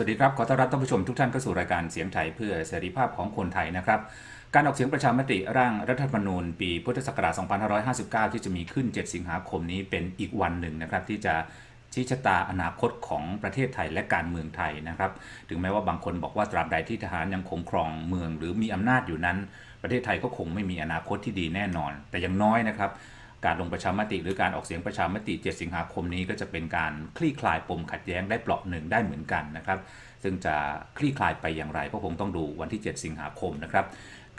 วัสดีครับขอต้อนรับท่านผู้ชมทุกท่านเข้าสู่รายการเสียงไทยเพื่อเสรีภาพของคนไทยนะครับ การออกเสียงประชามติร่างรัฐธรรมนูญ ปีพุทธศักราช 2559 ที่จะมีขึ้น 7 สิงหาคมนี้เป็นอีกวันหนึ่งนะครับที่จะชี้ชะตาอนาคตของประเทศไทยและการเมืองไทยนะครับ ถึงแม้ว่าบางคนบอกว่าตราบใดที่ทหารยังคงครองเมืองหรือมีอำนาจอยู่นั้น ประเทศไทยก็คงไม่มีอนาคตที่ดีแน่นอน แต่อย่างน้อยนะครับ การลงประชามติ หรือการออกเสียงประชามติ 7 สิงหาคมนี้ก็จะเป็นการคลี่คลายปมขัดแย้งได้เปราะหนึ่งได้เหมือนกันนะครับ ซึ่งจะคลี่คลายไปอย่างไรก็คงต้องดูวันที่ 7 สิงหาคมนะครับ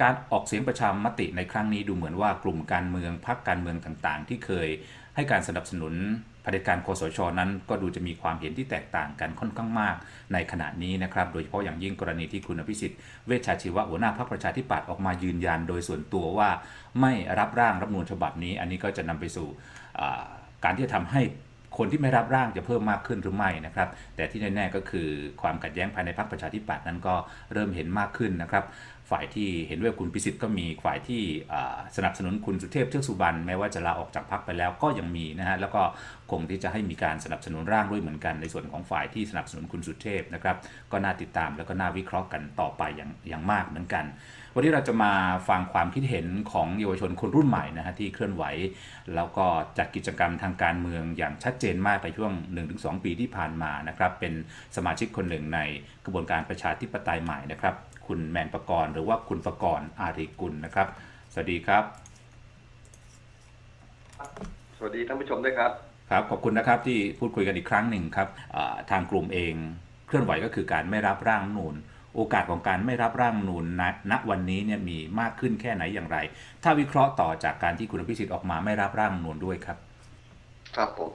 การออกเสียงประชามติในครั้งนี้ดูเหมือนว่ากลุ่มการเมืองพรรคการเมืองต่างๆ ที่เคยให้การสนับสนุน เผด็จการคสชนั้นก็ดูจะมีความเห็นที่แตกต่างกันค่อนข้างมากในขณะนี้นะครับ โดยเฉพาะอย่างยิ่งกรณีที่คุณอภิสิทธิ์เวชชาชีวะหัวหน้าพรรคประชาธิปัตย์ออกมายืนยันโดยส่วนตัวว่า ไม่รับร่างรัฐมนูญฉบับนี้ อันนี้ก็จะนำไปสู่การที่จะทำให้คนที่ไม่รับร่างจะเพิ่มมากขึ้นหรือไม่นะครับ แต่ที่แน่ๆก็คือความขัดแย้งภายในพรรคประชาธิปัตย์นั้นก็เริ่มเห็นมากขึ้นนะครับ ฝ่ายที่เห็นด้วยคุณพิสิทธิ์ก็มีฝ่ายที่สนับสนุนคุณสุเทพเทือกสุบรรณแม้ว่าจะลาออกจากพรรคไปแล้วก็ยังมีนะฮะแล้วก็คงที่จะให้มีการสนับสนุนร่างด้วยเหมือนกัน ในส่วนของฝ่ายที่สนับสนุนคุณสุเทพนะครับก็น่าติดตามแล้วก็น่าวิเคราะห์กันต่อไปอย่างอย่างมากเหมือนกัน วันนี้เราจะมาฟังความคิดเห็นของเยาวชนคนรุ่นใหม่นะฮะที่เคลื่อนไหว แล้วก็จัดกิจกรรมทางการเมืองอย่างชัดเจนมากในช่วง 1-2 ปีที่ผ่านมานะครับเป็นสมาชิกคนหนึ่งในกระบวนการประชาธิปไตยใหม่นะครับ คุณแมนประกรณ์หรือว่าคุณประกรณ์อารีกุลนะครับ สวัสดีครับ สวัสดีท่านผู้ชมด้วยครับ ครับขอบคุณนะครับที่พูดคุยกันอีกครั้งหนึ่งครับอ่าทางกลุ่มเองเคลื่อนไหวก็คือการไม่รับร่างรัฐธรรมนูนโอกาสของการไม่รับร่างรัฐธรรมนูนณณวันนี้เนี่ยมีมากขึ้นแค่ไหนอย่างไร ถ้าวิเคราะห์ต่อจากการที่คุณอภิสิทธิ์ออกมาไม่รับร่างรัฐธรรมนูนด้วยครับ ครับผม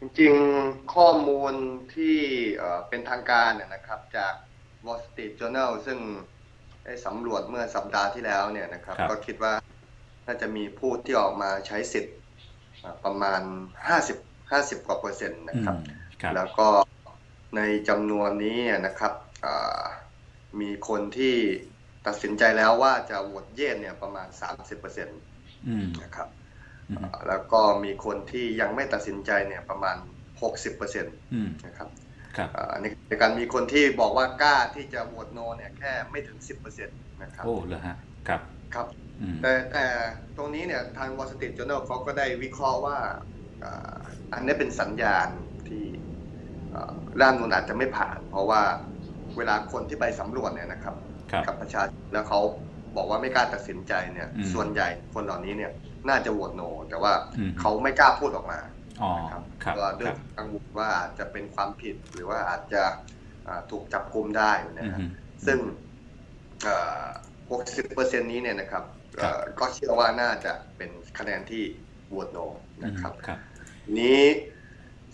จริงๆข้อมูลที่เอ่อเป็นทางการเนี่ยนะครับจาก Wall Street Journal ซึ่งได้สำรวจเมื่อสัปดาห์ที่แล้วเนี่ยนะครับครับก็คิดว่าน่าจะมีผู้ที่ออกมาใช้สิทธิ์อ่าประมาณ 50 50 กว่าเปอร์เซ็นต์นะครับอืมครับแล้วก็ในจำนวนนี้นะครับอ่ามีคนที่ตัดสินใจแล้วว่าจะโหวตเยสเนี่ยประมาณ 30%นอืมะครับอืมแล้วก็มีคนที่ยังไม่ตัดสินใจเนี่ยประมาณ 60%นอืมะครับครับอ่า ในในการมีคนที่บอกว่ากล้าที่จะโหวตโนเนี่ยแค่ไม่ถึง 10%นะครับโอ้เหรอฮะครับครับอืมแต่แต่ตรงนี้เนี่ยทาง Wall Street Journal เขาก็ได้วิเคราะห์ว่าอ่าอันนี้เป็นสัญญาณที่อ่าร่างนูนอาจจะไม่ผ่าน เพราะว่าเวลาคนที่ไปสำรวจเนี่ยนะครับครับกับประชาชนแล้วเขาบอกว่าไม่กล้าตัดสินใจเนี่ยอืมส่วนใหญ่คนเหล่านี้เนี่ยน่าจะโหวตโน แต่ว่าอืมเขาไม่กล้าพูดออกมาอ๋อ นะครับครับว่าด้ควรัยบกังวลว่าอาจจะเป็นความผิดหรือว่าอาจจะอ่าถูกจับกุมได้นะอืฮะมซึ่งเอ่อ60%นี้เนี่ยนะครับครับเอ่อก็เชื่อว่าน่าจะเป็นคะแนนที่โหวตโนนะครับครับนี้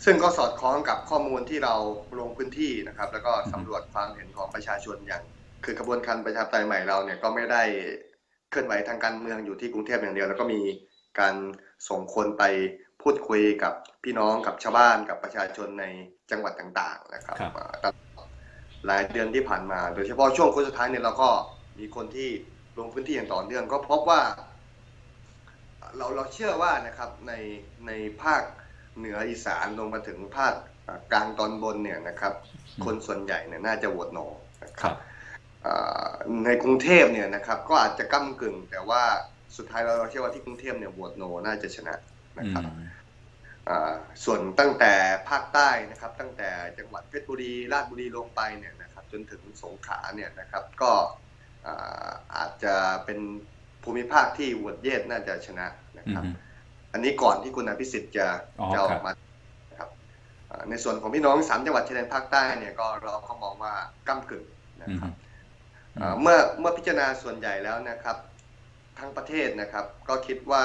ซึ่งก็สอดคล้องกับข้อมูลที่เราลงพื้นที่นะครับ แล้วก็อืมสำรวจความเห็นของประชาชนอย่าง คือกระบวนการประชาธิปไตยใหม่เราเนี่ยก็ไม่ได้เคลื่อนไหวทางการเมืองอยู่ที่กรุงเทพอย่างเดียว แล้วก็มีการส่งคนไป พูดคุยกับพี่น้องกับชาวบ้านกับประชาชนในจังหวัดต่างๆนะครับครับอ่าตลอดหลายเดือนที่ผ่านมา โดยเฉพาะช่วงโค้งสุดท้ายเนี่ยเราก็มีคนที่ลงพื้นที่อย่างต่อเนื่อง ก็พบว่า เราเราเชื่อว่านะครับในในภาคเหนืออีสานลงมาถึงภาคอ่ากลางตอนบนเนี่ยนะครับอืมคนส่วนใหญ่เนี่ยน่าจะโหวตโนนะคครัรับบอ่าในกรุงเทพเนี่ยนะครับก็อาจจะก้ากึ่ง แต่ว่าสุดท้ายเราเราเชื่อว่าที่กรุงเทพเนี่ยโหวตโนน่าจะชนะนะอืครับมอ่า ส่วนตั้งแต่ภาคใต้นะครับ ตั้งแต่จังหวัดเพชรบุรีราชบุรีลงไปเนี่ยนะครับ จนถึงสงขลาเนี่ยนะครับ ก็อ่าอาจจะเป็นภูมิภาคที่โหวตเยสน่าจะชนะนะครับอืมอันนี้ก่อนที่คุณอภิสิทธิ์จะอ๋อจะออครักบมานะครับอ่าในส่วนของพี่น้องสามจังหวัดชายแดนภาคใต้เนี่ยก็เราก็มองว่าก้ากึ่งนะอืมครับอือ่ามเมื่อเมื่อพิจารณาส่วนใหญ่แล้วนะครับ ทั้งประเทศนะครับ ก็คิดว่า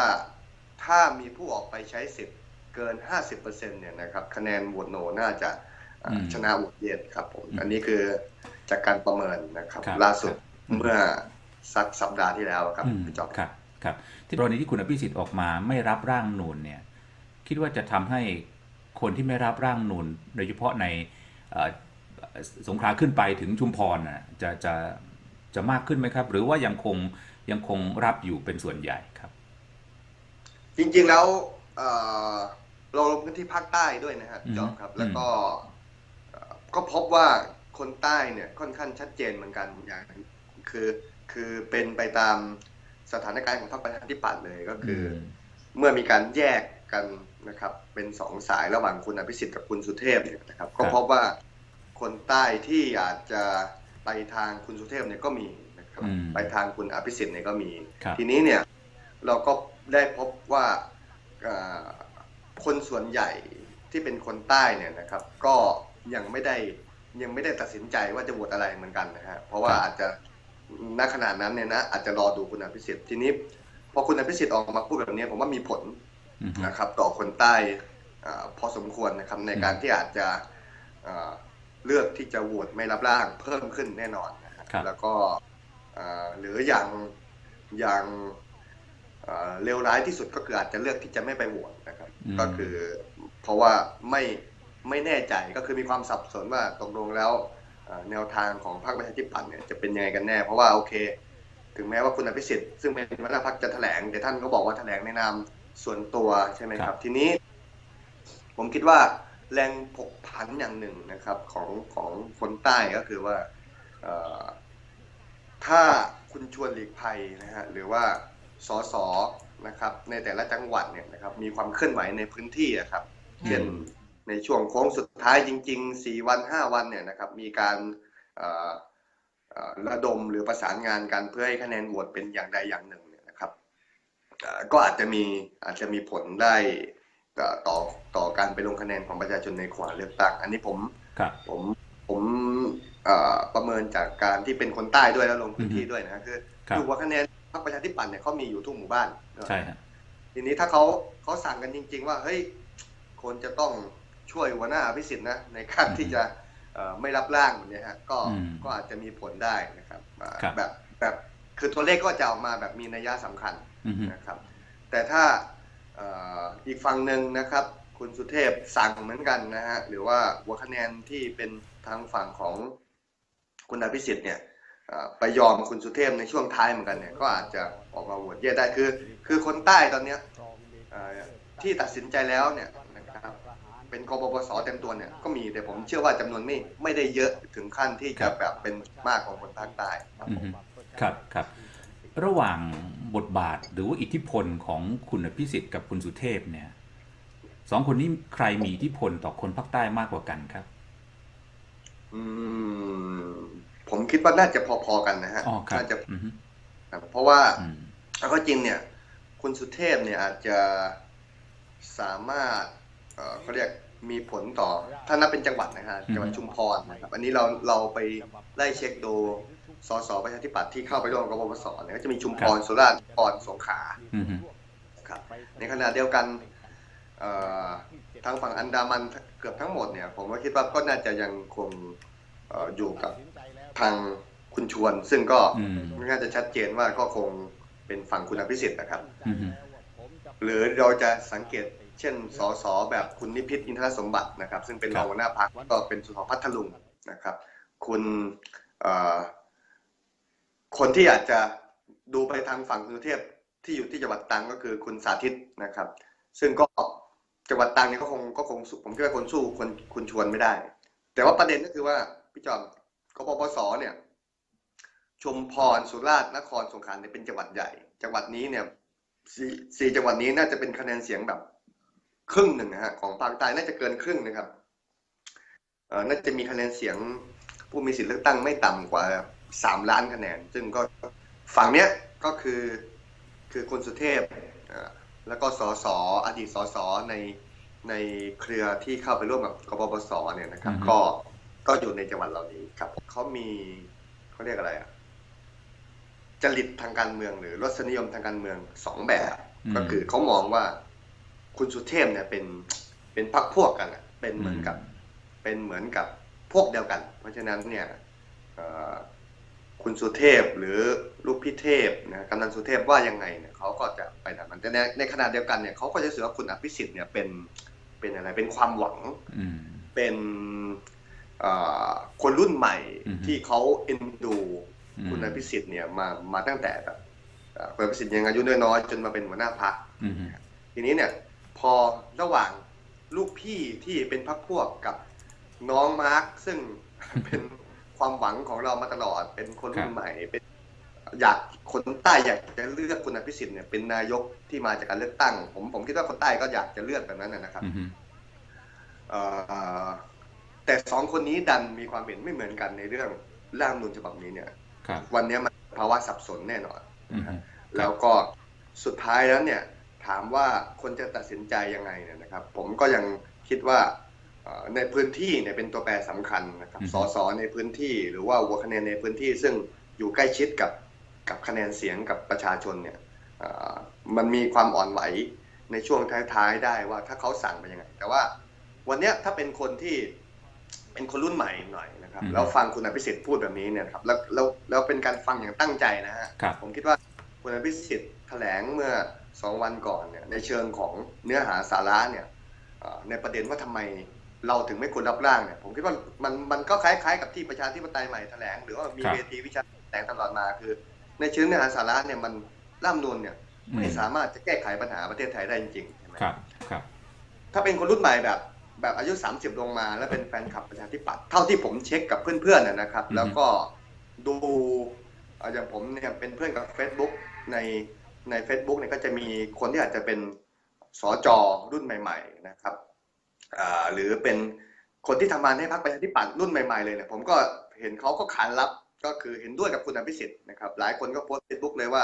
ถ้ามีผู้ออกไปใช้สิทธิ์ เกิน 50%เนี่ยนะครับคะแนนโหวตโนน่าจะอ่าอืมชนะโหวตเยสครับผมอืมอันนี้คือจากการประเมินนะครับครับล่าสุดครับเมื่อสักสัปดาห์ที่แล้วครับอืมพี่จอบครับครับ ที่กรณีที่คุณอภิสิทธิ์ออกมาไม่รับร่างนูนเนี่ย คิดว่าจะทำให้คนที่ไม่รับร่างนูนโดยเฉพาะในเอ่อสงขลาขึ้นไปถึงชุมพรน่ะจะจะจะมากขึ้นไหมครับ หรือว่ายังคงยังคงรับอยู่เป็นส่วนใหญ่ครับ จริงๆแล้ว เอ่อเราลงพื้นที่ภาคใต้ด้วยนะฮะอืมจอบครับอืมแล้วก็เอ่อก็พบว่าคนใต้เนี่ยค่อนข้างชัดเจนเหมือนกันอย่างคือคือเป็นไปตามสถานการณ์ของพรรคประชาธิปัตย์เลยก็คือ เมื่อมีการแยกกันนะครับ เป็นสองสายระหว่างคุณอภิสิทธิ์กับคุณสุเทพเนี่ยนะครับ ก็พบว่าคนใต้ที่อาจจะไปทางคุณสุเทพเนี่ยก็มีนะครับอืมไปทางคุณอภิสิทธิ์เนี่ยก็มีครับทีนี้เนี่ยเราก็ได้พบว่าเอ่อ คนส่วนใหญ่ที่เป็นคนใต้เนี่ยนะครับ ก็ยังไม่ได้ยังไม่ได้ตัดสินใจว่าจะโหวตอะไรเหมือนกันนะฮะเพราะว่าอาจจะณขณะนั้นเนี่ยนะอาจจะรอดูคุณอภิสิทธิ์ทีนี้พอคุณอภิสิทธิ์ออกมาพูดแบบนี้ผมว่ามีผลอืมนะครับ ต่อคนใต้อาพอสมควรนะครับในการที่อาจจะอ่าเลือกที่จะโหวตไม่รับร่างเพิ่มขึ้นแน่นอนนะครับครับแล้วก็อ่าหรืออย่างอย่างอ่า เลวร้ายที่สุดก็คืออาจจะเลือกที่จะไม่ไปโหวตนะครับอืมก็คือเพราะว่าไม่ไม่แน่ใจก็คือมีความสับสนว่าตกลงแล้วอ่าแนวทางของพรรคประชาธิปัตย์เนี่ยจะเป็นยังไงกันแน่ เพราะว่าโอเค ถึงแม้ว่าคุณอภิสิทธิ์ซึ่งเป็นหัวหน้าพรรคจะแถลงแต่ท่านก็บอกว่าแถลงในนามส่วนตัวใช่ไหมคครัรับบทีนี้ ผมคิดว่าแรงผกผันอย่างหนึ่งนะครับ ของของคนใต้ก็คือว่าเอ่อถ้าคุณชวนหลีกภัยนะฮะหรือว่า สสนะครับในแต่ละจังหวัดเนี่ยนะครับมีความเคลื่อนไหวในพื้นที่อะครับเช่นในช่วงโค้งสุดท้ายจริง ๆ 4 วัน 5 วันเนี่ยนะครับมีการเอ่อเอ่อระดมหรือประสานงานกันเพื่อให้คะแนนโหวตเป็นอย่างใดอย่างหนึ่งเนี่ยนะครับเอ่อก็อาจจะมีอาจจะมีผลได้ต่อต่อต่อการไปลงคะแนนของประชาชนในขวาเลือกตั้งอันนี้ผมครับผมผมเอ่อประเมินจากการที่เป็นคนใต้ด้วยแล้วลงพื้นที่อือฮึด้วยนะคือครับดูว่าคะแนน พรรคประชาธิปัตย์เนี่ยเขามีอยู่ทุกหมู่บ้านใช่ฮะทีนี้ถ้าเขาเขาสั่งกันจริง ๆ ว่าเฮ้ยคนจะต้องช่วยหัวหน้าอภิสิทธิ์นะในการที่จะเอ่อไม่รับร่างแบบเนี้ยฮะก็อืมก็อาจจะมีผลได้นะครับอ่าครับแบบแบบคือตัวเลขก็จะออกมาแบบมีนัยสำคัญอืมนะครับ แต่ถ้าเอ่ออีกฝั่งหนึ่งนะครับ คุณสุเทพสั่งเหมือนกันนะฮะหรือว่าหัวคะแนนที่เป็นทางฝั่งของคุณอภิสิทธิ์เนี่ยเอ่อ ไปยอมคุณสุเทพในช่วงท้ายเหมือนกันเนี่ยก็อาจจะออกมาโหวตเยอะได้คือ คือคนใต้ตอนเนี้ยเอ่อที่ตัดสินใจแล้วเนี่ยนะครับเป็นกบปสเต็มตัวเนี่ยก็มีแต่ผมเชื่อว่าจำนวนไม่ไม่ได้เยอะถึงขั้นที่ครัจะบแบบเป็นมากของคนภาคใต้ครับอืผมมครับครับ ระหว่างบทบาทหรือว่าอิทธิพลของคุณอภิสิทธิ์กับคุณสุเทพเนี่ยสองคนนี้ใครมีอิทธิพลต่อคนภาคใต้มากกว่ากันครับ อืม ผมคิดว่าน่าจะพอๆกันนะฮะอ๋อครับน่าจะอืมครับเพราะว่าอืมเอาเข้าจริงเนี่ย คุณสุเทพเนี่ยอาจจะสามารถเอ่อเขาเรียกมีผลต่อ ถ้านับเป็นจังหวัดนะฮะจังหวัดชุมพรนะครับอันนี้เราเราไปไล่เช็คดูสสประชาธิปัตย์ที่เข้าไปร่วมกับปปสเนี่ยก็จะมีชุมพรสุราษฎร์นครสงขลาอืมครับในขณะเดียวกันเอ่อทางฝั่งอันดามันเกือบทั้งหมดเนี่ย ผมว่าคิดว่าก็น่าจะยังคงเอ่ออยู่กับ ทางคุณชวน ซึ่งก็อืมน่าจะชัดเจนว่าก็คงเป็นฝั่งคุณอภิสิทธิ์นะครับอืมหรือเราจะสังเกตเช่นสสแบบคุณนิพิษอินทรสมบัตินะครับ ซึ่งเป็นครรัอบงหัวหน้าพักก็เป็นสสพัทลุงนะครับ คุณเอ่อคนที่อาจจะดูไปทางฝั่งกรุงเทพที่อยู่ที่จังหวัดตรังก็คือคุณสาธิตนะครับ ซึ่งก็จังหวัดตรังเนี่ยก็คงก็คงสู้ผมคิดว่าคนสู้คนคุณชวนไม่ได้ แต่ว่าประเด็นก็คือว่าพี่จอม กปปสเนี่ยชุมพรสุราษฎร์นครสงขลาเนี่ยเป็นจังหวัดใหญ่ จังหวัดนี้เนี่ยสี่สี่จังหวัดนี้น่าจะเป็นคะแนนเสียงแบบครึ่งหนึ่งนะฮะของภาคใต้น่าจะเกินครึ่งนะครับเอ่อน่าจะมีคะแนนเสียงผู้มีสิทธิเลือกตั้งไม่ต่ำกว่าสามล้านคะแนน ซึ่งก็ฝั่งเนี้ยก็คือคือคุณสุเทพเอ่อแล้วก็สสอดีตสสในในเครือที่เข้าไปร่วมกับกปปสเนี่ยนะครับ ก็ ก็อยู่ในจังหวัดเหล่านี้ครับเขามีเขาเรียกอะไรอะจริตทางการเมืองหรือรสนิยมทางการเมืองสองแบบอืมก็คือเขามองว่าคุณสุเทพเนี่ยเป็นเป็นพรรคพวกกันอะเป็นเหมือนกับ เป็นเหมือนกับพวกเดียวกัน เพราะฉะนั้นเนี่ยเอ่อคุณสุเทพหรือลูกพี่เทพนะกำนันสุเทพว่ายังไงเนี่ยเขาก็จะไปทางนั้นแต่ในในขณะเดียวกันเนี่ยเขาก็จะรู้สึกว่าคุณอภิสิทธิ์เนี่ยเป็นเป็นอะไรเป็นความหวังอืมเป็นเอ่อ คนรุ่นใหม่อือฮึที่เขาเอ็นดูอืมคุณอภิสิทธิ์เนี่ยมามาตั้งแต่แบบเอ่อคุณอภิสิทธิ์ยังอายุน้อยๆจนมาเป็นหัวหน้าพักอืมทีนี้เนี่ยพอระหว่างลูกพี่ที่เป็นพักพวกกับน้องมาร์คซึ่งเป็นความหวังของเรามาตลอด เป็นคนรุ่ครันบใหม่เป็นอยากคนใต้อยากจะเลือกคุณอภิสิทธิ์เนี่ยเป็นนายกที่มาจากการเลือกตั้ง ผมผมคิดว่าคนใต้ก็อยากจะเลือกแบบนั้นนะนะครับอือฮึเอ่อ แต่สองคนนี้ดันมีความเห็นไม่เหมือนกันในเรื่องร่างรัฐธรรมนูญฉบับนี้เนี่ยครับวันนี้มันภาวะสับสนแน่นอนอือฮึแล้วก็สุดท้ายแล้วเนี่ยถามว่าคนจะตัดสินใจยังไงเนี่ยนะครับ ผมก็ยังคิดว่าเอ่อในพื้นที่เนี่ยเป็นตัวแปรสำคัญนะครับสสในพื้นที่หรือว่าหัวคะแนนในพื้นที่ซึ่งอยู่ใกล้ชิดกับกับคะแนนเสียงกับประชาชนเนี่ยเอ่อมันมีความอ่อนไหวในช่วงท้ายๆได้ว่าถ้าเขาสั่งไปยังไง แต่ว่าวันเนี้ยถ้าเป็นคนที่ เป็นคนรุ่นใหม่หน่อยนะครับแล้วฟังคุณอภิสิทธิ์พูดแบบนี้เนี่ยครับแล้วแล้วแล้วเป็นการฟังอย่างตั้งใจนะฮะครับผมคิดว่าคุณอภิสิทธิ์แถลงเมื่อสองวันก่อนเนี่ยในเชิงของเนื้อหาสาระเนี่ยเอ่อในประเด็นว่าทำไมเราถึงไม่ควรรับร่างเนี่ยผมคิดว่ามันมันก็คล้ายๆ กับที่ประชาธิปไตยใหม่แถลง หรือว่ามีครับเวทีวิชาแถลงตลอดมาคือ ในเชิงเนื้อหาสาระเนี่ยมันร่ามนูนเนี่ยไม่สามารถจะแก้ไขปัญหาประเทศไทยได้จริงๆใช่ไหมครับครับ ถ้าเป็นคนรุ่นใหม่แบบ แบบอายุ 30 ลงมา แล้วเป็นแฟนคลับประชาธิปัตย์เท่าที่ผมเช็คกับเพื่อนๆนะนะครับอือฮึแล้วก็ดูเอ่ออย่างผมเนี่ยเป็นเพื่อนกับ Facebook ในใน Facebook เนี่ยก็จะมีคนที่อาจจะเป็นสจรุ่นใหม่ ๆ นะครับอ่าหรือเป็นคนที่ทำงานให้พรรคประชาธิปัตย์รุ่นใหม่ๆเลยเนี่ยผมก็เห็นเขาก็ขานรับก็คือเห็นด้วยกับคุณอภิสิทธิ์นะครับหลายคนก็โพสต์เฟซบุ๊กเลยว่า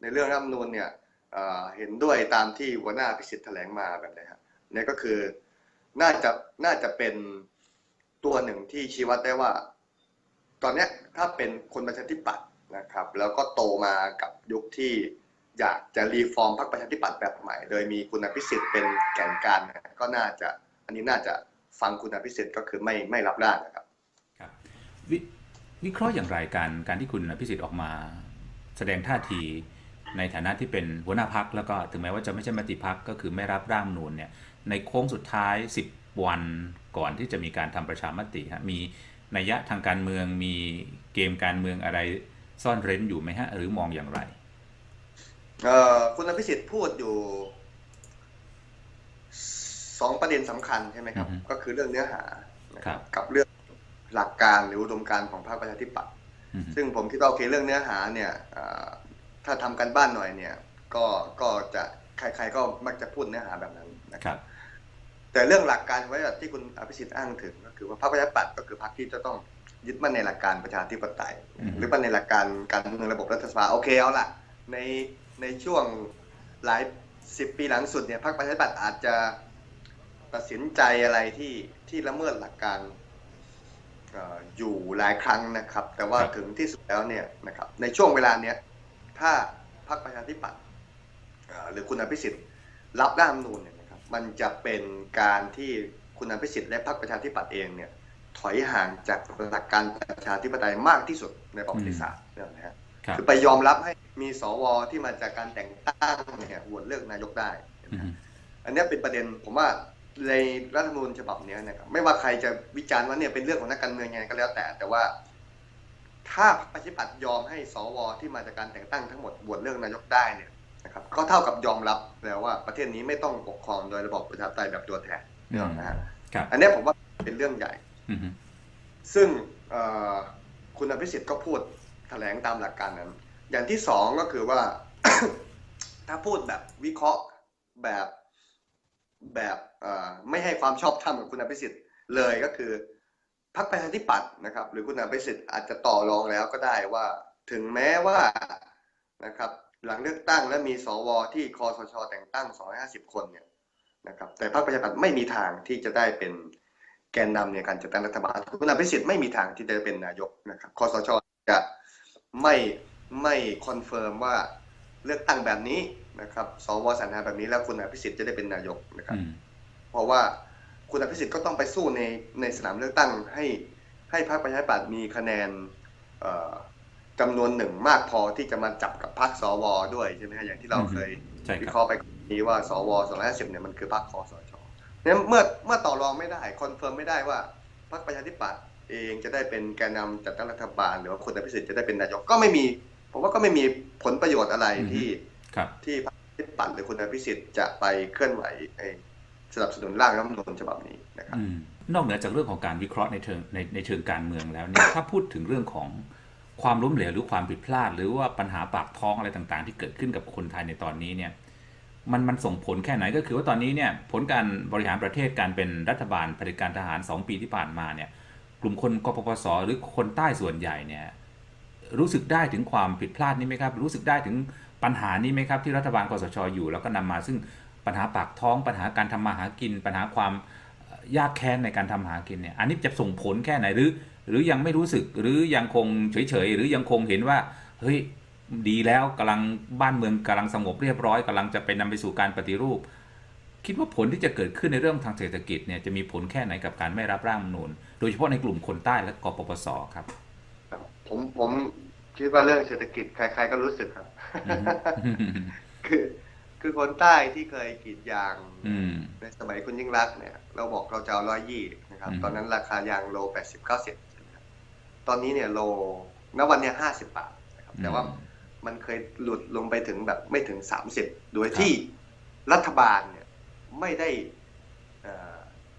ในเรื่องรัฐธรรมนูญเนี่ยเอ่อเห็นด้วยตามที่หัวหน้าอภิสิทธิ์แถลงมาแบบนี้ครับนี่ก็คือ น่าจะน่าจะเป็นตัวหนึ่งที่ชี้วัดได้ว่า ตอนนี้ถ้าเป็นคนประชาธิปัตย์นะครับ แล้วก็โตมากับยุคที่อยากจะรีฟอร์มพรรคประชาธิปัตย์แบบใหม่ โดยมีคุณอภิสิทธิ์เป็นแก่นกลารก็น่าจะ อันนี้น่าจะฟังคุณอภิสิทธิ์ก็คือไม่ไม่รับร่างนะครับครับววิเคราะห์อย่างไรการการที่คุณพิสิทธิ์ออกมา แสดงท่าทีในฐานะที่เป็นหัวหน้าพักแล้วก็ถึงแม้ว่าจะไม่ใช่มติพักก็คือไม่รับร่างนูนเนี่ย ในโค้งสุดท้าย 10 วันก่อนที่จะมีการทำประชามติฮะมีนัยยะทางการเมืองมีเกมการเมืองอะไรซ่อนเร้นอยู่ไหมฮะ หรือมองอย่างไรเอ่อคุณอภิสิทธิ์พูดอยู่สองประเด็นสำคัญใช่ไหมครับอือฮึก็คือเรื่องเนื้อหานะครับกับเรื่องหลักการหรืออุดมการณ์ของพรรคประชาธิปัตย์อืมซึ่งผมคิดว่าโอเคเรื่องเนื้อหาเนี่ยเอ่อถ้าทำกันบ้านหน่อยเนี่ย ก็ก็จะใครๆก็มักจะพูดเนื้อหาแบบนั้นนะคครับรับ แต่เรื่องหลักการไว้แบบที่คุณอภิสิทธิ์อ้างถึง ก็คือว่าพรรคประชาธิปัตย์ก็คือพรรคที่จะต้องยึดมั่นในหลักการประชาธิปไตยอืมหรือมั่นในหลักการการเมืองระบบรัฐสภาโอเคเอาล่ะในในช่วงหลายสิบปีหลังสุดเนี่ยพรรคประชาธิปัตย์อาจจะตัดสินใจอะไรที่ที่ละเมิดหลักการเอ่ออยู่หลายครั้งนะครับ แต่ว่าครับถึงที่สุดแล้วเนี่ยนะครับในช่วงเวลาเนี้ยถ้าพรรคประชาธิปัตย์เอ่อหรือคุณอภิสิทธิ์รับร่างรัฐธรรมนูญเนี่ยนะครับ มันจะเป็นการที่คุณอภิสิทธิ์และพรรคประชาธิปัตย์เองเนี่ยถอยห่างจากหลักการประชาธิปไตยมากที่สุดในประวัติศาสตร์เนี่ยนะฮะครับคือไปยอมรับให้มีสวที่มาจากการแต่งตั้งเนี่ยโหวตเลือกนายกได้อืมอันเนี้ยเป็นประเด็นผมว่าในรัฐธรรมนูญฉบับเนี้ยนะครับไม่ว่าใครจะวิจารณ์ว่าเนี่ยเป็นเรื่องของนักการเมืองยังไงก็แล้วแต่ แต่ว่า ถ้าปฏิบัติยอมให้สวที่มาจากการแต่งตั้งทั้งหมดโหวตเลือกนายกได้เนี่ย นะครับก็เท่ากับยอมรับแล้วว่าประเทศนี้ไม่ต้องปกครองโดยระบอบประชาธิปไตยแบบตัวแทนเนี่ยนะฮะครับอันเนี้ยผมว่าเป็นเรื่องใหญ่อืมซึ่งเอ่อคุณอภิสิทธิ์ก็พูดแถลงตามหลักการนั้น อย่างที่สองก็คือว่า ถ้าพูดแบบวิเคราะห์แบบแบบเอ่อไม่ให้ความชอบธรรมกับคุณอภิสิทธิ์เลยก็คือพรรคประชาธิปัตย์นะครับ หรือคุณอภิสิทธิ์อาจจะต่อรองแล้วก็ได้ว่า ถึงแม้ว่านะครับ หลังเลือกตั้งและมีสวที่คอสช แต่งตั้ง 250 คนเนี่ยนะครับแต่พรรคประชาธิปัตย์ไม่มีทางที่จะได้เป็นแกนนำในการจัดตั้งรัฐบาลคุณอภิสิทธิ์ไม่มีทางที่จะเป็นนายกนะครับคอสชจะไม่ไม่คอนเฟิร์มว่าเลือกตั้งแบบนี้นะครับสวสรรหาแบบนี้แล้วคุณอภิสิทธิ์จะได้เป็นนายกนะครับอืมเพราะว่าคุณอภิสิทธิ์ก็ต้องไปสู้ในในสนามเลือกตั้งให้ให้พรรคประชาธิปัตย์มีคะแนนเอ่อ จำนวนหนึ่งมากพอที่จะมาจับกับพรรคสวด้วยใช่ไหมฮะอย่างที่เราเคยใช่วิคเครับราะห์ไปนี้ว่าสว250เนี่ยมันคือพรรคคอสชเนี่ยเมื่อเมื่อต่อรองไม่ได้คอนเฟิร์มไม่ได้ว่าพรรคประชาธิปัตย์เองจะได้เป็นแกนนำจัดตั้งรัฐบาล หรือว่าคุณอภิสิทธิ์จะได้เป็นนายกก็ไม่มีผมว่าก็ไม่มีผลประโยชน์อะไรอือฮึที่ครับที่พรรคประชาธิปัตย์หรือคุณอภิสิทธิ์จะไปเคลื่อนไหวไอ้สนับสนุนร่างรัฐธรรมนูญฉบับนี้นะครับอืมนอกเหนือจากเรื่องของการวิเคราะห์ในเชิงในในเชิงการเมืองแล้วเนี่ยถ้าพูดถึงเรื่องของ ความล้มเหลวหรือความผิดพลาด หรือว่าปัญหาปากท้องอะไรต่างๆ ที่เกิดขึ้นกับคนไทยในตอนนี้เนี่ยมันมันส่งผลแค่ไหนก็คือว่าตอนนี้เนี่ยผลการบริหารประเทศการเป็นรัฐบาลเผด็จการทหาร 2 ปีที่ผ่านมาเนี่ยกลุ่มคนกปปสหรือคนใต้ส่วนใหญ่เนี่ยรู้สึกได้ถึงความผิดพลาดนี้ไหมครับ รู้สึกได้ถึงปัญหานี้ไหมครับที่รัฐบาลคสชอยู่ แล้วก็นำมาซึ่งปัญหาปากท้องปัญหาการทำมาหากิน ปัญหาความ ยากแค้นในการทำหากินเนี่ยอันนี้จะส่งผลแค่ไหนหรือ หรือยังไม่รู้สึกหรือยังคงเฉยๆหรือยังคงเห็นว่าเฮ้ยดีแล้วกำลังบ้านเมืองกำลังสงบเรียบร้อยกำลังจะไปนำไปสู่การปฏิรูป คิดว่าผลที่จะเกิดขึ้นในเรื่องทางเศรษฐกิจเนี่ยจะมีผลแค่ไหนกับการไม่รับร่างรัฐธรรมนูญโดยเฉพาะในกลุ่มคนใต้และกปปสครับ ผมผมคิดว่าเรื่องเศรษฐกิจใคร ๆก็รู้สึกครับ คือ คือคนใต้ที่เคยกรีดยางอืมในสมัยคุณยิ่งรักษณ์เนี่ย เราบอกเราจะเอาร้อยยี่นะครับอืมตอนนั้นราคายางโลแปดสิบเก้าสิบตอนนี้เนี่ยโลณวันเนี้ห้าสิบบาทนะครับ แต่ว่ามันเคยหลุดลงไปถึงแบบไม่ถึงสามสิบโดยที่รัฐบาลเนี่ยไม่ได้เอ่อ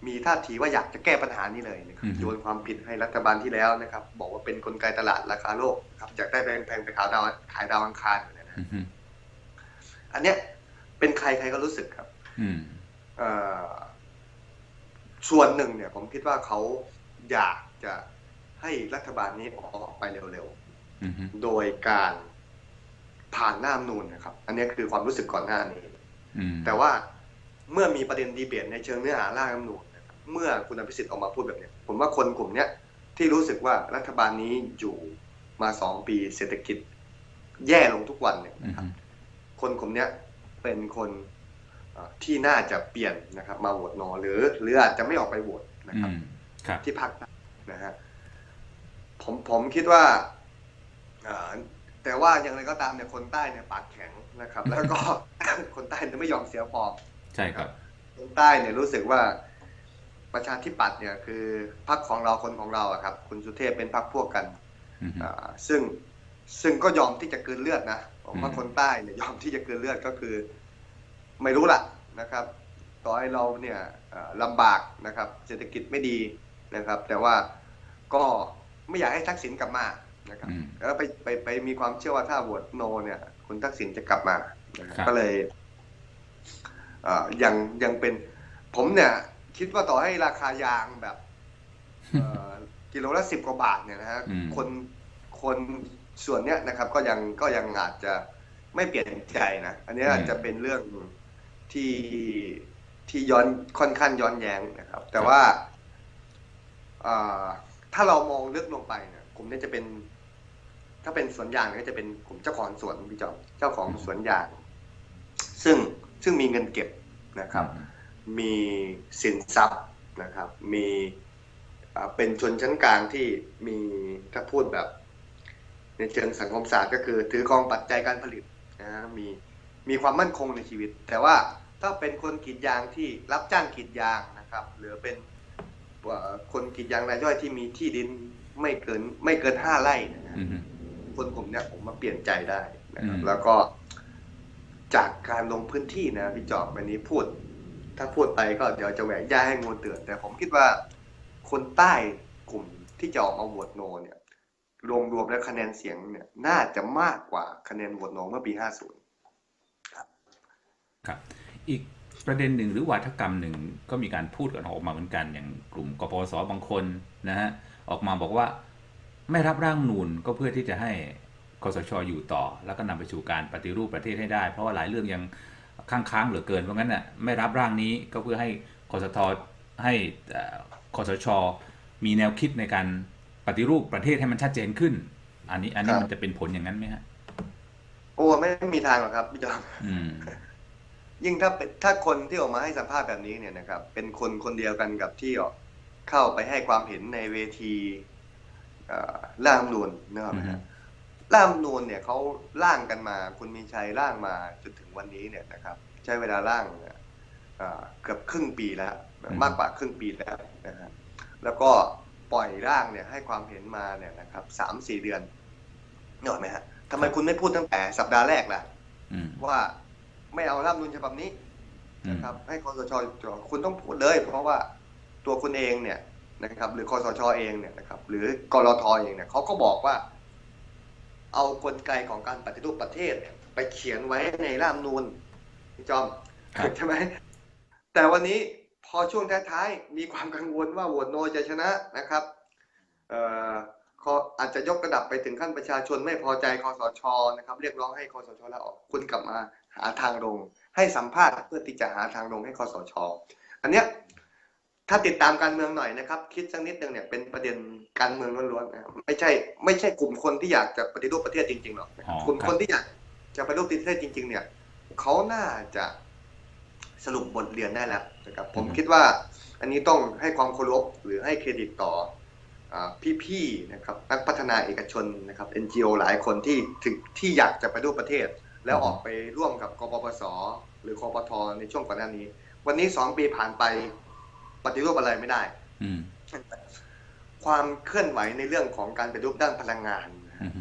มีท่าทีว่าอยากจะแก้ปัญหานี้เลยนะครับอืมโยนความผิดให้รัฐบาลที่แล้วนะครับ บอกว่าเป็นกลไกตลาดราคาโลกนะครับอยากได้แพงๆไปขายดาวขายดาวอังคารอยู่เนี่ยนะอืมอันเนี้ย เป็นใครใครก็รู้สึกครับอืมเอ่อส่วนหนึ่งเนี่ย ผมคิดว่าเขาอยากจะให้รัฐบาลนี้ออกไปเร็วอืมๆโดยการผ่านหน้ารัฐธรรมนูนนะครับ อันนี้คือความรู้สึกก่อนหน้านี้อืมแต่ว่าเมื่อมีประเด็นดีเบตในเชิงเนื้อหาร่างรัฐธรรมนูญนะครับเมื่อคุณอภิสิทธิ์ออกมาพูดแบบเนี้ยผมว่าคนกลุ่มเนี้ยที่รู้สึกว่ารัฐบาลนี้อยู่มาสองปีเศรษฐกิจแย่ลงทุกวันเนี่ยอืนะครับมคนกลุ่มเนี้ย เป็นคนเอ่อที่น่าจะเปลี่ยนนะครับ มาโหวตนอหรือ หรืออาจจะไม่ออกไปโหวตนะอืครับมครับที่พักนะฮะผมผมคิดว่าเอ่อแต่ว่าอย่างไรก็ตามเนี่ยคนใต้เนี่ยปากแข็งนะครับ แล้วก็คนใต้เนี่ยไม่ยอมเสียฟอร์มใช่ครับ คนใต้เนี่ยรู้สึกว่าประชาธิปัตย์เนี่ยคือพรรคของเราคนของเราอะครับ คุณสุเทพเป็นพรรคพวกกันอืมอ่าซึ่งซึ่งก็ยอมที่จะกลืนเลือดนะผมว่าอืมคนใต้เนี่ยยอมที่จะกลืนเลือดก็คือ ไม่รู้ล่ะนะครับ ต่อให้เราเนี่ยเอ่อลำบากนะครับ เศรษฐกิจไม่ดีนะครับ แต่ว่าก็ไม่อยากให้ทักษิณกลับมานะครับอืมแล้วไปไปไปมีความเชื่อว่าถ้าโหวตโนเนี่ย คุณทักษิณจะกลับมานะครับครับก็เลยเอ่อยังยังเป็น ผมเนี่ย คิดว่าต่อให้ราคายางแบบเอ่อกิโลละสิบกว่าบาทเนี่ยนะฮะอืมคนคน ส่วนเนี้ยนะครับก็ยังก็ยังอาจจะไม่เปลี่ยนใจนะ อันนี้อาจจะเป็นเรื่องที่ที่ย้อนค่อนข้างย้อนแย้งนะครับ แต่ว่าเอ่อถ้าเรามองลึกลงไปเนี่ยกลุ่มนี้จะเป็น ถ้าเป็นสวนยางเนี่ยก็จะเป็นกลุ่มเจ้าของสวนพี่จอมเจ้าของสวนยาง ซึ่งซึ่งมีเงินเก็บนะครับ มีสินทรัพย์นะครับ มีอ่าเป็นชนชั้นกลางที่มีถ้าพูดแบบ ในเชิงสังคมศาสตร์ก็คือ ถือครองปัจจัยการผลิตนะฮะมีมีความมั่นคงในชีวิต แต่ว่าถ้าเป็นคนกรีดยางที่รับจ้างกรีดยางนะครับหรือเป็นว่าคนกรีดยางรายย่อยที่มีที่ดินไม่เกินไม่เกินห้าไร่นะฮะอืมคนกลุ่มเนี้ยผมมาเปลี่ยนใจได้นะครับอืมแล้วก็จากการลงพื้นที่นะพี่จอบวันนี้พูด ถ้าพูดไปก็เดี๋ยวจะแหวกย่าให้งูเตือนแต่ผมคิดว่าคนใต้กลุ่มที่จะออกมาโหวตโนเนี่ย รวมรวมแล้วคะแนนเสียงเนี่ยน่าจะมากกว่าคะแนนโหวตโนเมื่อปี 50ครับ อีกประเด็นหนึ่งหรือวาทกรรมหนึ่งก็มีการพูดกันออกมาเหมือนกันอย่างกลุ่มกปสบางคนนะฮะออกมาบอกว่าไม่รับร่างนูนก็เพื่อที่จะให้คสชอยู่ต่อ แล้วก็นำไปสู่การปฏิรูปประเทศให้ได้ เพราะว่าหลายเรื่องยังค้างค้างๆเหลือเกินเพราะงั้นน่ะไม่รับร่างนี้ก็เพื่อให้คสทให้เอ่อคสชมีแนวคิดในการ ปฏิรูปประเทศให้มันชัดเจนขึ้น อันนี้ อันนี้ครับมันจะเป็นผลอย่างนั้นไหมฮะโอ้ไม่มีทางหรอกครับพี่จอมอืมยิ่งถ้าเป็นถ้าคนที่ออกมาให้สัมภาษณ์แบบนี้เนี่ยนะครับ เป็นคนคนเดียวกันกับที่ออกเข้าไปให้ความเห็นในเวทีเอ่อร่างรัฐธรรมนูญนะครับอือฮึฮะร่างรัฐธรรมนูญเนี่ยเขาร่างกันมาคุณมีชัยร่างมาจนถึงวันนี้เนี่ยนะครับ ใช้เวลาร่างเนี่ยเอ่อเกือบครึ่งปีแล้วมากกว่าครึ่งปีแล้วนะฮะแล้วก็ ปล่อยร่างเนี่ยให้ความเห็นมาเนี่ยนะครับสามสี่เดือนนึกออกไหมฮะทำไมคุณไม่พูดตั้งแต่สัปดาห์แรกล่ะอืมว่าไม่เอาร่างรัฐธรรมนูญฉบับนี้อืมนะครับ ให้คอสชจคุณต้องพูดเลย เพราะว่าตัวคุณเองเนี่ยนะครับ หรือคอสชเองเนี่ยนะครับ หรือกรทเองเนี่ยเขาก็บอกว่า เอากลไกของการปฏิรูปประเทศเนี่ยไปเขียนไว้ในร่ามนูนพี่จอมครับใช่ไหมแต่วันนี้พ อช่วงท้ายๆ มีความกังวลว่าโหวตโนจะชนะนะครับเอ่อขออาจจะยกระดับไปถึงขั้นประชาชนไม่พอใจคอสชนะครับ เรียกร้องให้คอสชลาออกคุณกลับมาหาทางลง ให้สัมภาษณ์เพื่อที่จะหาทางลงให้คอสช อันเนี้ยถ้าติดตามการเมืองหน่อยนะครับ คิดสักนิดนึงเนี่ยเป็นประเด็นการเมืองล้วนๆนะครับไม่ใช่ไม่ใช่กลุ่มคนที่อยากจะปฏิรูปประเทศจริงๆหรอกนะครับอ๋อกลุ่มครับคนที่อยากจะปฏิรูปประเทศจริง ๆ เนี่ยเขาน่าจะ สรุปบทเรียนได้แล้วนะครับผมคิดว่าอันนี้ต้องให้ความเคารพหรือให้เครดิตต่ออาพี่ๆนะครับนักพัฒนาเอกชนนะครับ NGO หลายคนที่ถึงที่อยากจะไปรูปประเทศ แล้วออกไปร่วมกับกปปส หรือคอปทในช่วงก่อนหน้านี้ วันนี้สองปีผ่านไปปฏิรูปอะไรไม่ได้อืมความเคลื่อนไหวในเรื่องของการปฏิรูปด้านพลังงานอืม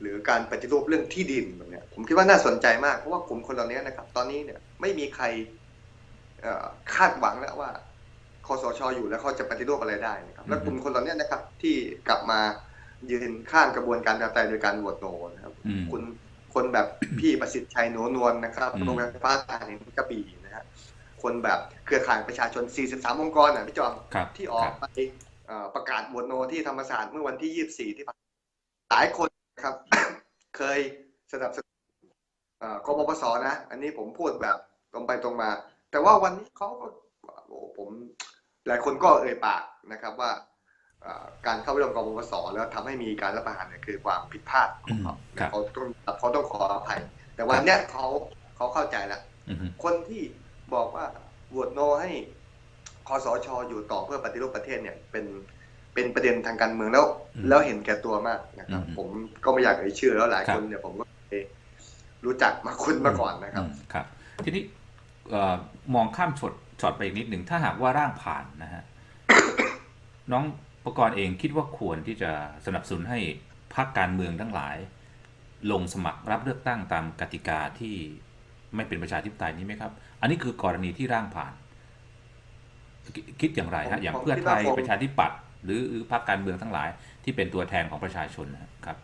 หรือการปฏิรูปเรื่องที่ดินแบบเนี้ยผมคิดว่าน่าสนใจมากเพราะว่ากลุ่มคนเหล่านี้นะครับ ตอนนี้เนี่ยไม่มีใครเอ่อ คาดหวังแล้วว่าคอสชอยู่แล้วเขาจะปฏิรูปอะไรได้นะครับ และกลุ่มคนเหล่านี้นะครับ ที่กลับมายืนข้างกระบวนการประชาธิปไตยโดยการโหวตโนนะครับอืมคุณคนแบบพี่ประสิทธิ์ชัยหนูนวลนะครับอืมโรงไฟฟ้าถ่านหินกระบี่นะฮะคนแบบเครือข่ายประชาชน 43 องค์กรนะพี่จอมครับที่ออกไปเอ่อประกาศโหวตโนที่ธรรมศาสตร์เมื่อวันที่ 24 ที่ผ่านมาหลายคนนะครับ เคยสนับสนุนเอ่อกปปสนะ อันนี้ผมพูดแบบตรงไปตรงมา แต่ว่าวันนี้เขาก็โอ้ผมหลายคนก็เอ่ยปากนะครับว่าเอ่อการเข้าร่วมกปปสแล้วทำให้มีการรัฐประหารเนี่ยคือความผิดพลาดของเขาอืมครับเขาต้องเขาต้องขออภัย แต่วันเนี้ยเขาเขาเข้าใจแล้วอืมคนที่บอกว่าโหวตโนให้คอสชอยู่ต่อเพื่อปฏิรูปประเทศเนี่ยเป็นเป็นประเด็นทางการเมืองแล้วอืมแล้วเห็นแก่ตัวมากนะครับอืมผมก็ไม่อยากเอ่ยชื่อแล้วหลายครับคนเนี่ยผมก็เคยรู้จักมาคุณมาก่อนนะครับอืมครับ ทีนี้เอ่อ มองข้ามช็อตช็อตไปอีกนิดหนึ่งถ้าหากว่าร่างผ่านนะฮะน้องประกรณ์เองคิดว่าควรที่จะสนับสนุนให้พรรคการเมืองทั้งหลาย ลงสมัครรับเลือกตั้งตามกติกาที่ไม่เป็นประชาธิปไตยนี้ไหมครับ อันนี้คือกรณีที่ร่างผ่าน คิดคิดอย่างไรฮะผมอย่างผมเพื่อคิดไทว่ายคงประชาธิปัตย์หรือหรือพรรคการเมืองทั้งหลาย ที่เป็นตัวแทนของประชาชนนะครับ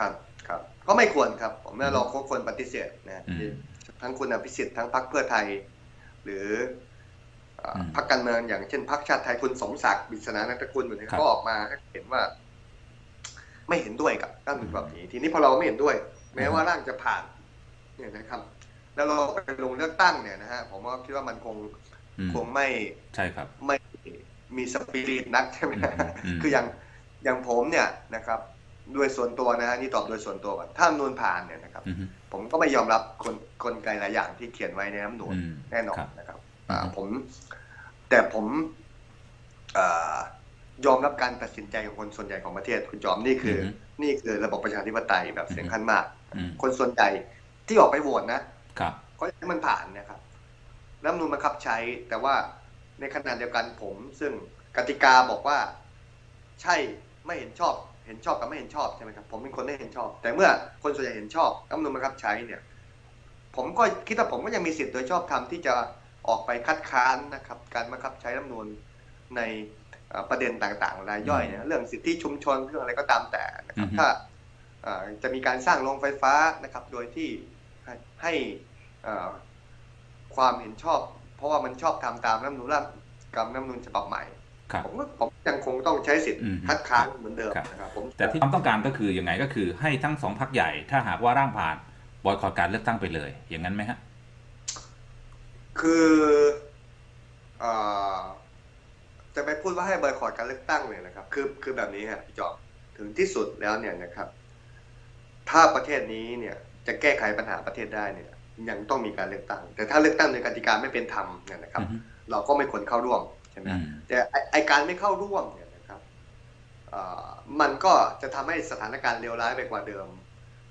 ครับครับก็ไม่ควรครับ ผมว่าเราควรปฏิเสธนะอืม ทั้งคุณอภิสิทธิ์ทั้งพรรคเพื่อไทย หรือเอ่ออมพรรคการเมืองอย่างเช่นพรรคชาติไทยคุณสมศักดิ์บิษณานันทกุลแบบนี้ครับก็ออกมาให้เห็นว่า ไม่เห็นด้วยกับร่างนูนแบบนี้ทีนี้พอเราไม่เห็นด้วย แม้ว่าร่างจะผ่านเนี่ยนะครับ แล้วเราไปลงเลือกตั้งเนี่ยนะฮะผมว่าคิดว่ามันคงอืมคงไม่ใช่ครับ ไม่มีสปิริตนักใช่ไหมฮะอืมอืมคืออย่างอย่างผมเนี่ยนะครับ ด้วยส่วนตัวนะฮะนี่ตอบโดยส่วนตัวก่อนถ้ารัฐธรรมนูนผ่านเนี่ยนะครับอืม ผมก็ไม่ยอมรับกลกลไกหลายอย่างที่เขียนไว้ในรัฐธรรมนูญอืมแน่นอนครับนะครับอ่าอืมผมแต่ผมเอ่อยอมรับการตัดสินใจของคนส่วนใหญ่ของประเทศคุณจอมนี่คืออนี่คือระบบประชาธิปไตยแบบเสียงข้างมากอืมคนส่วนใหญ่ที่ออกไปโหวตนะครับก็ให้มันผ่านนะครับรัฐธรรมนูญบังคับใช้ แต่ว่าในขณะเดียวกันผม ซึ่งกติกาบอกว่า ใช่ไม่เห็นชอบ เห็นชอบกับไม่เห็นชอบใช่ไหมครับผมเป็นคนไม่เห็นชอบ แต่เมื่อคนส่วนใหญ่เห็นชอบรัฐธรรมนูญบังคับใช้เนี่ยผมก็คิดว่าผมก็ยังมีสิทธิ์โดยชอบธรรมที่จะออกไปคัดค้านนะครับการบังคับใช้รัฐธรรมนูญในเอ่อประเด็นต่างๆรายย่อยเนี่ยเรื่องสิทธิชุมชนเรื่องอะไรก็ตามแต่นะครับอือฮึถ้าเอ่อจะมีการสร้างโรงไฟฟ้านะครับโดยที่ให้ให้เอ่อความเห็นชอบ เพราะว่ามันชอบทำตามรัฐธรรมนูญร่างกับรัฐธรรมนูญฉบับใหม่ครับ ผมก็ผมยังคงต้องใช้สิทธิ์อืมคัดค้านเหมือนเดิมครับนะครับผมแต่ที่ความต้องการก็คือยังไงก็คือให้ทั้งสองพักใหญ่ ถ้าหากว่าร่างผ่านบอยคอรการเลือกตั้งไปเลย อย่างนั้นไหมฮะคือเอ่อจะไปพูดว่าให้บอยคอรการเลือกตั้งเนี่ยนะครับ คือคือแบบนี้ครับพี่จอมถึงที่สุดแล้วเนี่ยนะครับ ถ้าประเทศนี้เนี่ยจะแก้ไขปัญหาประเทศได้เนี่ย ยังต้องมีการเลือกตั้ง แต่ถ้าเลือกตั้งโดยกติกาไม่เป็นธรรมเนี่ยนะครับอือฮึเราก็ไม่ควรเข้าร่วม ใช่ไหมอืมแต่ไอ้ไอการไม่เข้าร่วมเนี่ยนะครับเอ่อมันก็จะทำให้สถานการณ์เลวร้ายไปกว่าเดิม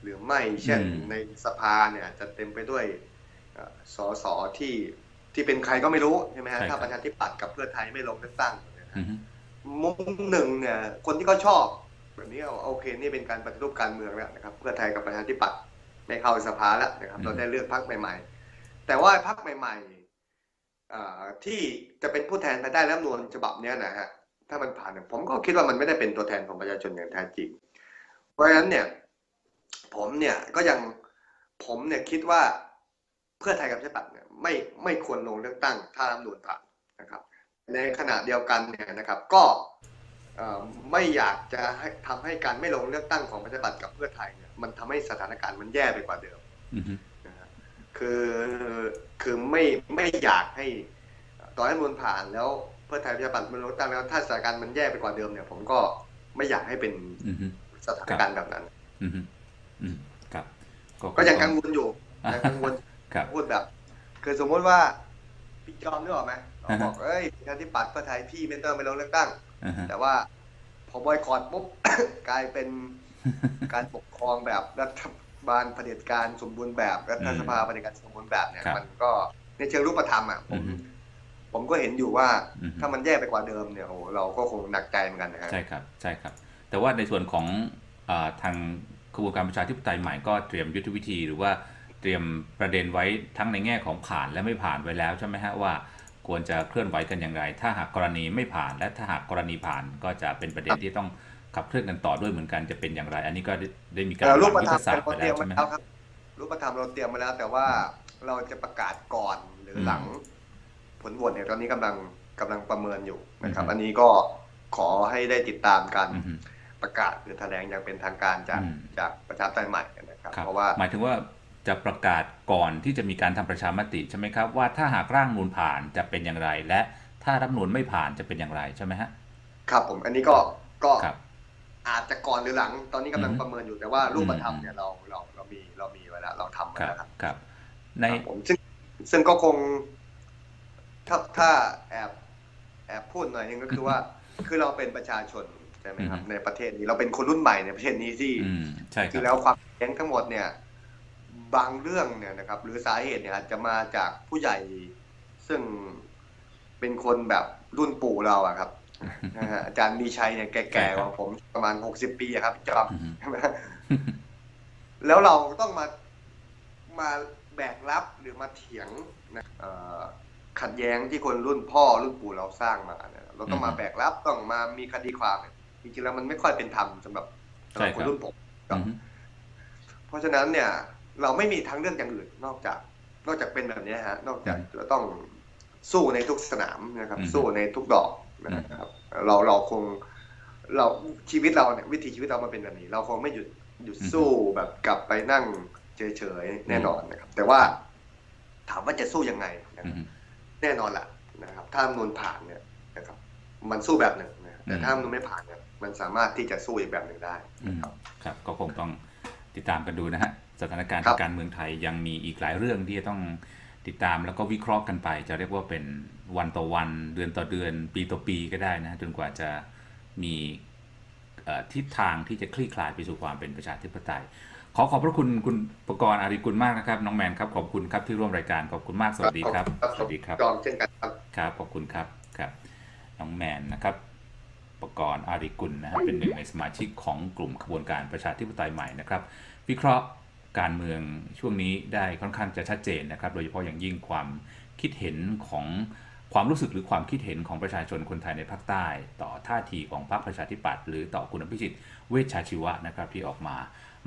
หรือไม่เช่นอืมในสภาเนี่ยจะเต็มไปด้วยเอ่อสสที่ที่เป็นใครก็ไม่รู้ใช่ไหมฮะถ้าประชาธิปัตย์กับเพื่อไทยไม่ลงเลือกตั้งเนี่ยนะอือฮึมุมหนึ่งเนี่ย คนที่เขาชอบแบบนี้เอาโอเคนี่เป็นการปฏิรูปการเมืองแล้วนะครับ เพื่อไทยกับประชาธิปัตย์ไม่เข้าสภาแล้วนะครับ เราได้เลือกพรรคใหม่ ๆ แต่ว่าพรรคใหม่อ่า ที่จะเป็นผู้แทนภายใต้รัฐมนูญฉบับนี้นะฮะถ้ามันผ่านเนี่ยผมก็คิดว่ามันไม่ได้เป็นตัวแทนของประชาชนอย่างแท้จริง เพราะฉะนั้นเนี่ยผมเนี่ยก็ยังผมเนี่ยคิดว่าเพื่อไทยกับประชาธิปัตย์เนี่ยไม่ไม่ควรลงเลือกตั้งถ้ารัฐมนูญผ่านนะครับ ในขณะเดียวกันเนี่ยนะครับก็ไม่อยากจะให้ทำให้การไม่ลงเลือกตั้งของประชาธิปัตย์กับเพื่อไทยเนี่ยมันทำให้สถานการณ์มันแย่ไปกว่าเดิม คือคือไม่ไม่อยากให้ต่อให้รัฐธรรมนูลผ่านแล้วเพื่อไทยประชาธิปัตย์มันลงเลือกตั้งแล้วถ้าสถานการณ์มันแย่ไปกว่าเดิมเนี่ย ผมก็ไม่อยากให้เป็นอือฮึสถานการณ์แบบนั้นอือฮึอืมครับ ก็ยังกังวลอยู่ยังกังวลครับพูดแบบคือสมมติว่าพี่จอมนึกออกไหมเราอ่าฮะบอกเอ้ยประชาธิปัตย์เพื่อไทยพี่ไม่ต้องไปลงเลือกตั้งอ่าฮะแต่ว่าพอบอยคอรดปุ๊บกลายเป็นการปกครองแบบรัฐ บาลเผด็จการสมบูรณ์แบบรัฐสภาเผด็จการสมบูรณ์แบบเนี่ยครับมันก็ในเชิงรูปธรรมอะผอืมอฮึผมก็เห็นอยู่ว่าอือฮึถ้ามันแย่ไปกว่าเดิมเนี่ยโอ้โหเราก็คงหนักใจเหมือนกันนะฮะใช่ครับใช่ครับ แต่ว่าในส่วนของอาทางกระบวนการประชาธิปไตยใหม่ก็เตรียมยุทธวิธีหรือว่าเตรียมประเด็นไว้ทั้งในแง่ของผ่านและไม่ผ่านไว้แล้วใช่ไหมฮะว่าควรจะเคลื่อนไหวกันอย่างไร ถ้าหากกรณีไม่ผ่าน และถ้าหากกรณีผ่านก็จะเป็นประเด็นที่ต้อง ขับเคลื่อนกันต่อด้วยเหมือนกันจะเป็นอย่างไร อันนี้ก็ได้ได้มีการเอ่อรูปวางยุทธรธรมศาสตเราร์ไปเตรีแล้ยวมใช่ไหมมาแล้วครับรูปธรรมเราเตรียมมาแล้ว แต่ว่าเราจะประกาศก่อนหรือหลัง ผลโหวตเนี่ยตอนนี้กำลังกำลังประเมินอยู่นะครับอือฮึอันนี้ก็ขอให้ได้ติดตามการอือฮึประกาศหรือแถลงอย่างเป็นทางการจากอืมจากประชาธิปไตยใหม่นะครับครับเพราะว่าหมายถึงว่าจะประกาศก่อนที่จะมีการทำประชามติใช่ไหมครับ ว่าถ้าหากร่างนูนผ่านจะเป็นอย่างไร และถ้ารัฐธรรมนูนไม่ผ่านจะเป็นอย่างไรใช่ไหมฮะครับผมอันนี้ก็ก็ครับ อาจจะก่อนหรือหลัง ตอนนี้กำลังอือฮึประเมินอยู่แต่ว่ารูปธรรมอืมเนี่ยเราเราเรามีเรามีไว้แล้วเราทำมาครับแล้วครับครับ ในครับผมซึ่งซึ่งก็คง ถ้าถ้าแอบแอบพูดหน่อยนึงก็คือว่า คือเราเป็นประชาชนใช่ไหมครับอือฮึในประเทศนี้เราเป็นคนรุ่นใหม่ในประเทศนี้ที่อืมใช่คจริรับงแล้วความแย้งทั้งหมดเนี่ย บางเรื่องเนี่ยนะครับ หรือสาเหตุเนี่ยอาจจะมาจากผู้ใหญ่ ซึ่งเป็นคนแบบรุ่นปู่เราอะครับนะฮะ อาจารย์มีชัยเนี่ยแก่ๆกว่าผมประมาณหกสิบปีอะครับจอมอือฮึใช่ไหมแล้วเราต้องมามาแบกรับหรือมาเถียงนะเอ่อขัดแย้งที่คนรุ่นพ่อรุ่นปู่เราสร้างมาเนี่ยเราต้องมาแบกรับต้องมามีคดีความเนี่ยจริงๆแล้วมันไม่ค่อยเป็นธรรมสำหรับสำหรับคนรุ่นผมอือฮึเพราะฉะนั้นเนี่ย เราไม่มีทางเลือกอย่างอื่นนอกจาก นอกจากเป็นแบบนี้ฮะ นอกจากจะต้องสู้ในทุกสนามนะครับอืมสู้ในทุกดอก นะครับ เราเราคงเราชีวิตเราเนี่ยวิถีชีวิตเรามาเป็นแบบนี้ เราคงไม่หยุดหยุดสู้แบบกลับไปนั่งเฉยๆแน่นอนนะครับ แต่ว่าถามว่าจะสู้ยังไงนะคอืรับอฮึแน่นอนแหละนะครับ ถ้ารัฐธรรมนูนผ่านเนี่ยนะครับ มันสู้แบบหนึ่งนะแต่อืมถ้ารัฐธรรมนูนไม่ผ่านเนี่ยมันสามารถที่จะสู้อีกแบบหนึ่งได้อืมนะครับครับ ก็คงต้องติดตามกันดูนะฮะสถานการณ์ครัทาบงการเมืองไทยยังมีอีกหลายเรื่องที่จะต้อง ติดตามแล้วก็วิเคราะห์กันไป จะเรียกว่าเป็นวันต่อวันเดือนต่อเดือน ปีต่อปีก็ได้นะจนกว่าจะมีเอ่อทิศทางที่จะคลี่คลายไปสู่ความเป็นประชาธิปไตย ขอขอบพระคุณคุณประกรณ์อาริกุลมากนะครับ น้องแมนครับขอบคุณครับที่ร่วมรายการขอบคุณมากสวัสดีครับสวัสดีครับจอมเช่นกันครับครับขอบคุณครับครับน้องแมนนะครับปกรณ์อาริกุลนะฮะเป็นหนึ่งในสมาชิกของกลุ่มขบวนการประชาธิปไตยใหม่นะครับ วิเคราะห์ การเมืองช่วงนี้ได้ค่อนข้างจะชัดเจนนะครับ โดยเฉพาะอย่างยิ่งความคิดเห็นของความรู้สึกหรือความคิดเห็นของประชาชนคนไทยในภาคใต้ ต่อท่าทีของพรรคประชาธิปัตย์หรือต่อคุณอภิสิทธิ์เวชชาชีวะนะครับที่ออกมา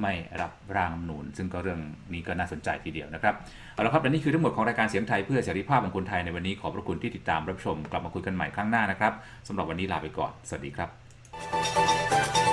ไม่รับร่างรัฐนูญซึ่งก็เรื่องนี้ก็น่าสนใจทีเดียวนะครับเอาละครับและนี่คือทั้งหมดของรายการเสียงไทยเพื่อเสรีภาพของคนไทยในวันนี้ขอบพระคุณที่ติดตามรับชม กลับมาคุยกันใหม่ครั้งหน้านะครับสำหรับวันนี้ลาไปก่อน สวัสดีครับ